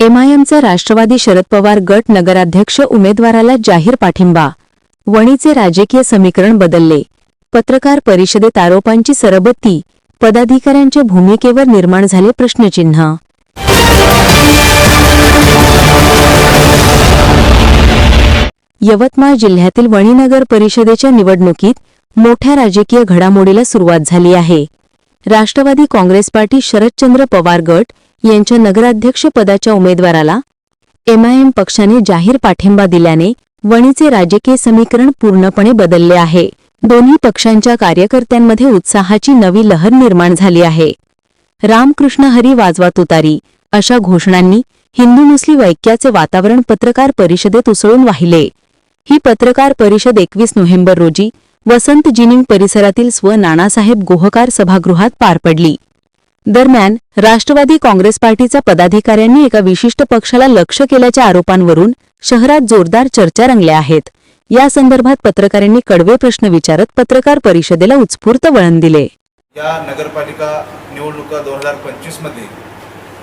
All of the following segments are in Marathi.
एमआयएमचा राष्ट्रवादी शरद पवार गट नगराध्यक्ष उमेदवाराला जाहीर पाठिंबा. वणीचे राजकीय समीकरण बदलले. पत्रकार परिषदेत आरोपांची सरबत्ती पदाधिकाऱ्यांच्या भूमिकेवर निर्माण झाले प्रश्नचिन्ह. यवतमाळ जिल्ह्यातील वणी नगर परिषदेच्या निवडणुकीत मोठ्या राजकीय घडामोडीला सुरुवात झाली आहे. राष्ट्रवादी काँग्रेस पार्टी शरदचंद्र पवार गट यांच्या नगराध्यक्ष पदाच्या उमेदवाराला एमआयएम पक्षाने जाहीर पाठिंबा दिल्याने वणीचे राजकीय समीकरण पूर्णपणे बदलले आहे. दोन्ही पक्षांच्या कार्यकर्त्यांमध्ये उत्साहाची नवी लहर निर्माण झाली आहे. रामकृष्ण हरी वाजवा तुतारी अशा घोषणांनी हिंदू मुस्लिम ऐक्याचे वातावरण पत्रकार परिषदेत उसळून वाहिले. ही पत्रकार परिषद एकवीस नोव्हेंबर रोजी वसंत जिनिंग परिसरातील स्व नानासाहेब गोहकार सभागृहात पार पडली. दरम्यान राष्ट्रवादी काँग्रेस पार्टीचा पदाधिकाऱ्यांनी एका विशिष्ट पक्षाला लक्ष केल्याच्या आरोपांवरून शहरात जोरदार चर्चा रंगल्या आहेत. या संदर्भात पत्रकारांनी कडवे प्रश्न विचारत पत्रकार परिषदेला उत्स्फूर्त वळण दिले. या नगरपालिका निवडणुका दोन हजार पंचवीसमध्ये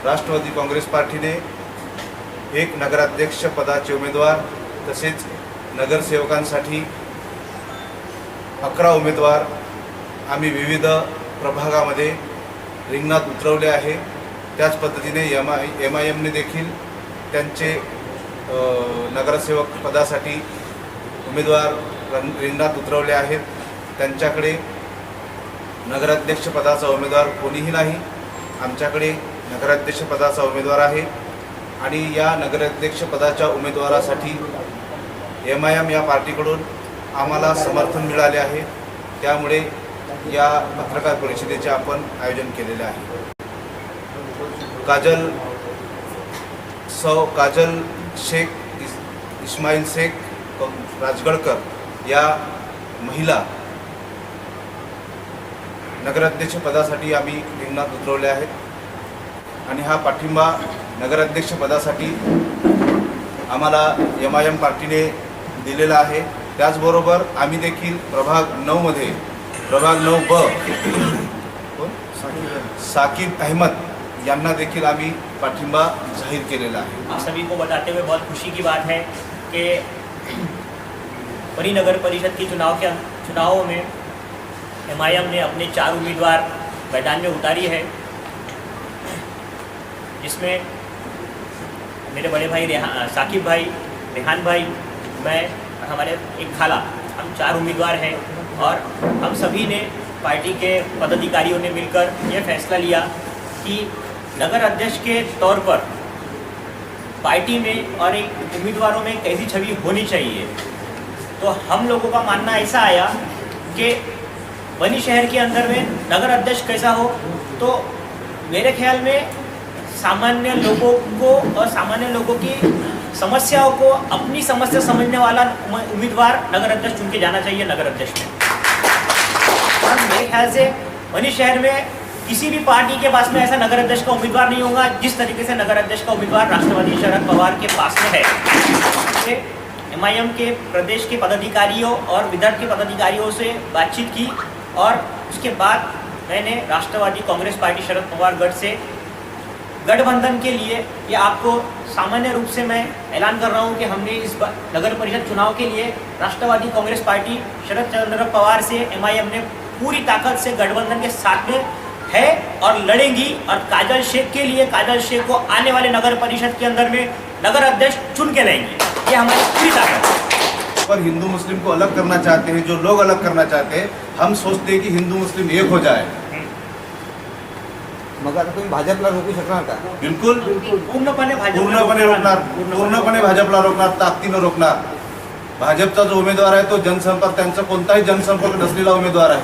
राष्ट्रवादी काँग्रेस पार्टीने एक नगराध्यक्ष पदाचे उमेदवार तसेच नगरसेवकांसाठी अकरा उमेदवार आम्ही विविध प्रभागामध्ये रिंगणात उतरवले आहे. त्याच पद्धतीने एम आय एम आय एमने देखील त्यांचे नगरसेवक पदासाठी उमेदवार रंग- रिंगणात उतरवले आहेत. त्यांच्याकडे नगराध्यक्षपदाचा उमेदवार कोणीही नाही. आमच्याकडे नगराध्यक्षपदाचा उमेदवार आहे. आणि या नगराध्यक्षपदाच्या उमेदवारासाठी एम आय एम या पार्टीकडून आम्हाला समर्थन मिळाले आहे. त्यामुळे या पत्रकार परिषदेचे आपण आयोजन केलेले आहे. काजल सौ काजल शेख इस इस्माईल शेख राजगडकर या महिला नगराध्यक्षपदासाठी आम्ही रिंगणात उतरवले आहेत. आणि हा पाठिंबा नगराध्यक्षपदासाठी आम्हाला एम आय एम पार्टीने दिलेला आहे. त्याचबरोबर आम्ही देखील प्रभाग नऊमध्ये प्रभाग नऊ ब? साकिब अहमद. यांना देखील आम्ही पाठिंबा जाहीर केलेला आहे. आप सभी को बताते हुए बहुत खुशी की बात है कि परी नगर परिषद के चुनाव के चुनावों में एमआईएम ने अपने चार उम्मीदवार मैदान में उतारी है जिसमें मेरे बड़े भाई रेहा साकिब भाई रेहान भाई मैं हमारे एक खाला हम चार उम्मीदवार हैं। और हम सभी ने पार्टी के पदाधिकारियों ने मिलकर यह फैसला लिया कि नगर अध्यक्ष के तौर पर पार्टी में और एक उम्मीदवारों में कैसी छवि होनी चाहिए। तो हम लोगों का मानना ऐसा आया कि बनी शहर के अंदर में नगर अध्यक्ष कैसा हो तो मेरे ख्याल में सामान्य लोगों को और सामान्य लोगों की समस्याओं को अपनी समस्या समझने वाला उम्मीदवार नगर अध्यक्ष चुन के जाना चाहिए नगर अध्यक्ष में। और मेरे ख्याल से बनी शहर में किसी भी पार्टी के पास में ऐसा नगर अध्यक्ष का उम्मीदवार नहीं होगा, जिस तरीके से नगर अध्यक्ष का उम्मीदवार राष्ट्रवादी शरद पवार के पास में है। एम के प्रदेश के पदाधिकारियों और विदर्भ के पदाधिकारियों से बातचीत की और उसके बाद मैंने राष्ट्रवादी कांग्रेस पार्टी शरद पवार गढ़ से गठबंधन के लिए ये आपको सामान्य रूप से मैं ऐलान कर रहा हूँ कि हमने इस नगर परिषद चुनाव के लिए राष्ट्रवादी कांग्रेस पार्टी शरद चंद्र पवार से एमआईएम ने पूरी ताकत से गठबंधन के साथ में है और लड़ेंगी और काजल शेख के लिए, काजल शेख को आने वाले नगर परिषद के अंदर में नगर अध्यक्ष चुन के लाएँगे। ये हमारी पूरी ताकत है। पर हिंदू मुस्लिम को अलग करना चाहते हैं, जो लोग अलग करना चाहते हैं, हम सोचते हैं कि हिंदू मुस्लिम एक हो जाए। मग आता तुम्ही भाजपला रोखू शकणार का? बिलकुल. पूर्णपणे पूर्णपणे रोखणार. पूर्णपणे भाजपला रोखणार ताकदीनं रोखणार. भाजपचा जो उमेदवार आहे तो जनसंपर्क त्यांचा कोणताही जनसंपर्क नसलेला उमेदवार आहे.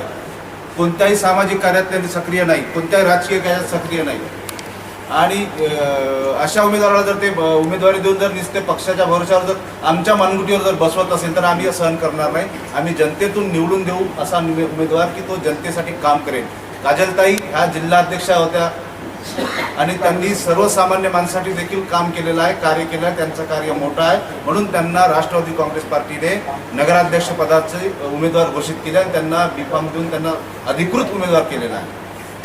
कोणत्याही सामाजिक कार्यात त्यांनी सक्रिय नाही. कोणत्याही राजकीय कार्यात सक्रिय नाही. आणि अशा उमेदवाराला जर ते उमेदवारी देऊन जर नुसते पक्षाच्या भरोशावर जर आमच्या मानगुटीवर जर बसवत असेल तर आम्ही सहन करणार नाही. आम्ही जनतेतून निवडून देऊ असा उमे- उमेदवार की तो जनतेसाठी काम करेल. काजलताई ह्या जिल्हाध्यक्षा होत्या. आणि त्यांनी सर्वसामान्य माणसाठी देखील काम केलेलं आहे कार्य केलं आहे त्यांचं कार्य मोठं आहे. म्हणून त्यांना राष्ट्रवादी काँग्रेस पार्टीने नगराध्यक्ष पदाचे उमेदवार घोषित केले आणि त्यांना बीफॉर्म देऊन त्यांना अधिकृत उमेदवार केलेला आहे.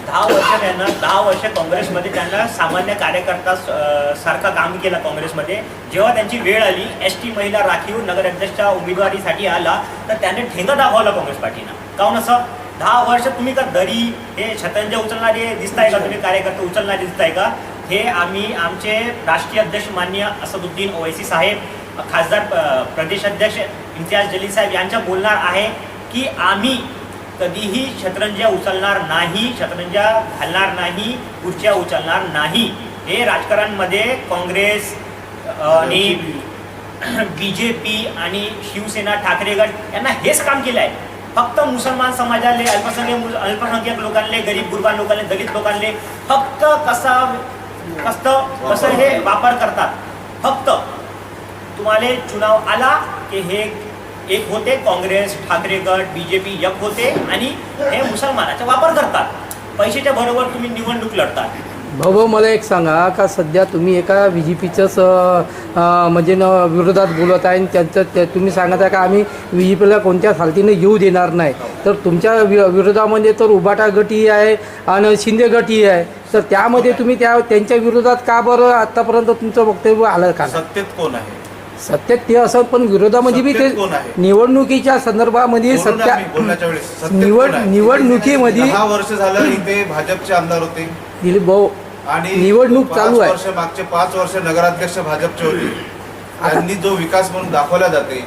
दहा वर्ष त्यांना दहा वर्ष काँग्रेसमध्ये त्यांना सामान्य कार्यकर्ता सारखा सारखं काम केलं काँग्रेसमध्ये. जेव्हा त्यांची वेळ आली एस टी महिला राखीव नगराध्यक्षच्या उमेदवारीसाठी आला तर त्याने ठेंगा दाखवला काँग्रेस पार्टीनं काऊन असं? दहा वर्ष तुम्ही का दरी हे शतरंज उचलणारे दिसताय का? तुम्ही कार्यकर्ते उचलणारे दिसताय का? हे आम्ही आमचे राष्ट्रीय अध्यक्ष मान्य असदुद्दीन ओवैसी साहेब खासदार प्रदेश अध्यक्ष इम्तियाज जलील साहेब यांच्या बोलणार आहे की आम्ही कधीही शतरंज्या उचलणार नाही शतरंज्या घालणार नाही खुर्च्या उचलणार नाही. हे राजकारणामध्ये काँग्रेस आणि बी जे पी. आणि शिवसेना ठाकरे गट यांना हेच काम केलं आहे फक्त मुसलमान समाजाले अल्पसंख्याक अल्पसंख्याक लोकांले गरीब गुरबान लोकांले दलित लोकांले फक्त कसा कसं कसं हे वापर करतात. फक्त तुम्हाला चुनाव आला की हे एक होते काँग्रेस ठाकरे गट बीजेपी एक होते आणि हे मुसलमानाचा वापर करतात. पैशाच्या बरोबर तुम्ही निवडणूक लढतात. भाऊ मला एक सांगा का सध्या तुम्ही एका व्ही जे पीच्याच म्हणजे न विरोधात बोलत आहे आणि त्यांचं ते तुम्ही सांगत आहे का आम्ही व्ही जे पीला कोणत्या हालतीने येऊ देणार नाही? तर तुमच्या वि विरोधामध्ये तर उबाटा गटही आहे आणि शिंदे गटही आहे. तर त्यामध्ये तुम्ही त्या त्यांच्या विरोधात का बरं आत्तापर्यंत तुमचं वक्तव्य आलं का? सत्तेत कोण आहे? सत्यात ते असं पण विरोधामध्ये बी ते? निवडणुकीच्या संदर्भामध्ये सत्या निवड? निवडणुकीमध्ये वर्ष झालं इथे भाजपचे आमदार होते दिलीप भाऊ आणि निवडणूक चालू आहे. वर्ष मागचे पाच वर्ष नगराध्यक्ष भाजपचे होते त्यांनी जो विकास म्हणून दाखवला जाते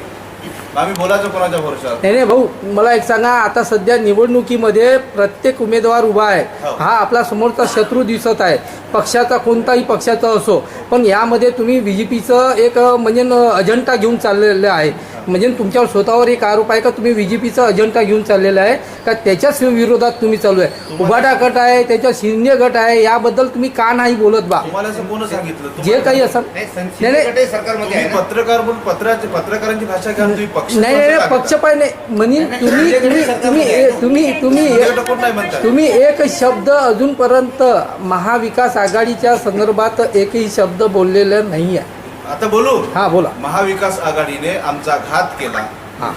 आम्ही बोलायचं कोणाच्या भरोशावर नाही नाही भाऊ मला एक सांगा आता सध्या निवडणुकीमध्ये प्रत्येक उमेदवार उभा आहे. हो. हा आपला समोरचा शत्रू दिसत आहे. पक्षाचा कोणताही पक्षाचा असो. पण यामध्ये तुम्ही बी जे पीचं एक अ, म्हणजे न अजेंडा घेऊन चाललेलं आहे. म्हणजे तुमच्यावर स्वतःवर एक आरोप आहे का? तुम्ही बी जे पीचा अजेंडा घेऊन चाललेला आहे का? त्याच्याच विरोधात तुम्ही चालू आहे. उबाडा गट आहे त्याच्या शिंदे गट आहे याबद्दल तुम्ही का नाही बोलत बा? तुम्हाला असं कोण सांगितलं? जे काही असं नाही नाही, सरकारमध्ये पत्रकार म्हणून पत्राची पत्रकारांची भाषा घ्या तुम्ही पक्ष नाही नाही नाही, पक्ष पाय नाही म्हणून तुम्ही तुम्ही तुम्ही तुम्ही तुम्ही तुम्ही एक शब्द अजूनपर्यंत महाविकास आघाडीच्या संदर्भात एकही शब्द बोललेला नाही आहे आता बोलू? हा बोला. महाविकास आघाडीने आमचा घात केला. हा.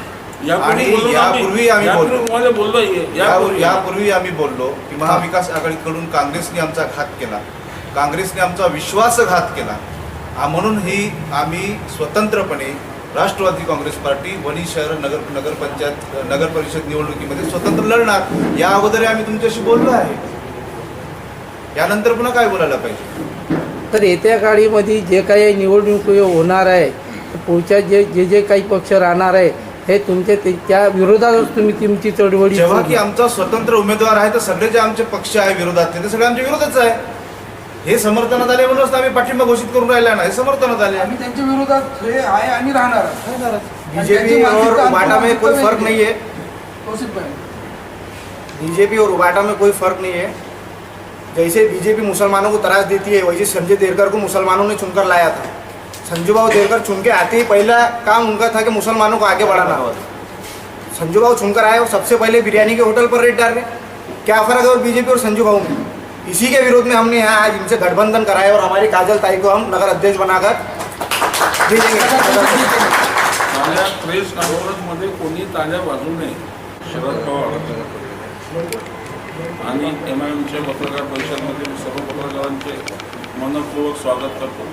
आणि यापूर्वी आम्ही बोललो. यापूर्वी. आम्ही बोललो की महाविकास आघाडीकडून काँग्रेसने आमचा घात केला. काँग्रेसने आमचा विश्वासघात केला. म्हणून ही आम्ही स्वतंत्रपणे राष्ट्रवादी काँग्रेस पार्टी वणी शहर नगर नगरपंचायत नगर परिषद निवडणुकीमध्ये स्वतंत्र लढणार. या अगोदर आम्ही तुमच्याशी बोललो आहे. यानंतर पुन्हा काय बोलायला पाहिजे? तर येत्या काळीमध्ये जे काही निवडणूक होणार आहे पुढच्या जे जे जे काही पक्ष राहणार आहे हे तुमच्या ते- त्या विरोधातच तुम्ही तुमची चळवळी जेव्हा की आमचा स्वतंत्र उमेदवार आहे तर सगळे जे आमचे पक्ष आहे विरोधातले ते सगळे आमच्या विरोधच आहे. हे समर्थनात आले म्हणूनच तर आम्ही पाठिंबा घोषित करून राहिला ना हे समर्थनात आले. आम्ही त्यांच्या विरोधात हे आहे आणि राहणार बीजेपी और उबाटा में कोई फर्क नहीं है बीजेपी और उबाटा में कोई फर्क नहीं है जैसे बीजेपी मुसलमानों को तराश देती है वैसे संजय देरकर को मुसलमानों ने चुनकर लाया था। संजू बाबू देरकर चुन के आते ही पहला काम उनका था कि मुसलमानों को आगे बढ़ाना। संजू बाबू चुनकर आए और सबसे पहले बिरयानी के होटल पर रेट डाल। रहे क्या फर्क है और बीजेपी और संजू बाबू में? इसी के विरोध में हमने यहाँ आज इनसे गठबंधन कराया और हमारी काजल ताई को हम नगर अध्यक्ष बनाकर भेजेंगे। प्रेस कॉन्फरन्समध्ये कोणी ताज्या बाजू शरद पवार आणि एम आय एमच्या पत्रकार परिषदमध्ये सर्व पत्रकारांचे मनपूर्वक स्वागत करतो.